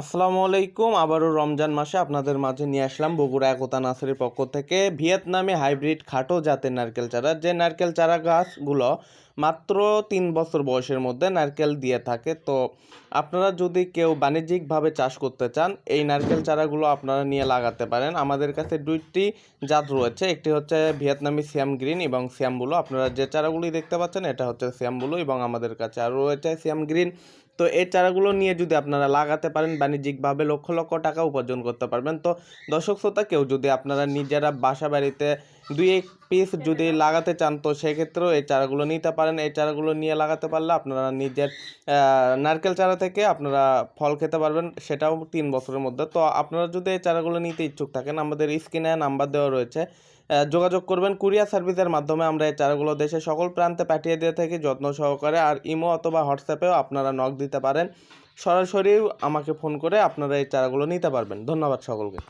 আসসালামু আলাইকুম, আবারও রমজান মাসে আপনাদের মাঝে নিয়ে আসলাম বগুড়া একতা নার্সারির পক্ষ থেকে ভিয়েতনামি হাইব্রিড খাটো জাতের নারকেল চারা। যে নারকেল চারা গাছগুলো মাত্র তিন বছর বয়সের মধ্যে নারকেল দিয়ে থাকে। তো আপনারা যদি কেউ বাণিজ্যিকভাবে চাষ করতে চান, এই নারকেল চারাগুলো আপনারা নিয়ে লাগাতে পারেন। আমাদের কাছে দুইটি জাত রয়েছে, একটি হচ্ছে ভিয়েতনামি সিয়াম গ্রিন এবং সিয়াম ব্লু। আপনারা যে চারাগুলি দেখতে পাচ্ছেন, এটা হচ্ছে সিয়াম ব্লু এবং আমাদের কাছে আরও রয়েছে সিয়াম গ্রিন তো এই চারাগুলো নিয়ে যদি আপনারা লাগাতে পারেন বাণিজ্যিকভাবে লক্ষ লক্ষ টাকা উপার্জন করতে পারবেন। তো দর্শক শ্রোতা কেউ যদি আপনারা নিজেরা বাসা বাড়িতে দুই এক পিস যদি লাগাতে চান, তো সেক্ষেত্রেও এই চারাগুলো নিতে পারেন। এই চারাগুলো নিয়ে লাগাতে পারলে আপনারা নিজের নারকেল চারা থেকে আপনারা ফল খেতে পারবেন, সেটাও তিন বছরের মধ্যে। তো আপনারা যদি এই চারাগুলো নিতে ইচ্ছুক থাকেন, আমাদের স্ক্রিনে নাম্বার দেওয়া রয়েছে। যোগাযোগ করবেন কুরিয়ার সার্ভিসের মাধ্যমে, আমরা এই চারাগুলো দেশে সকল প্রান্তে পাঠিয়ে দিয়ে থাকি, যত্ন সহকারে। আর ইমো অথবা হোয়াটসঅ্যাপেও আপনারা নক দিতে পারেন। সরাসরি আমাকে ফোন করে আপনারা এই চারাগুলো নিতে পারবেন। ধন্যবাদ সকলকে।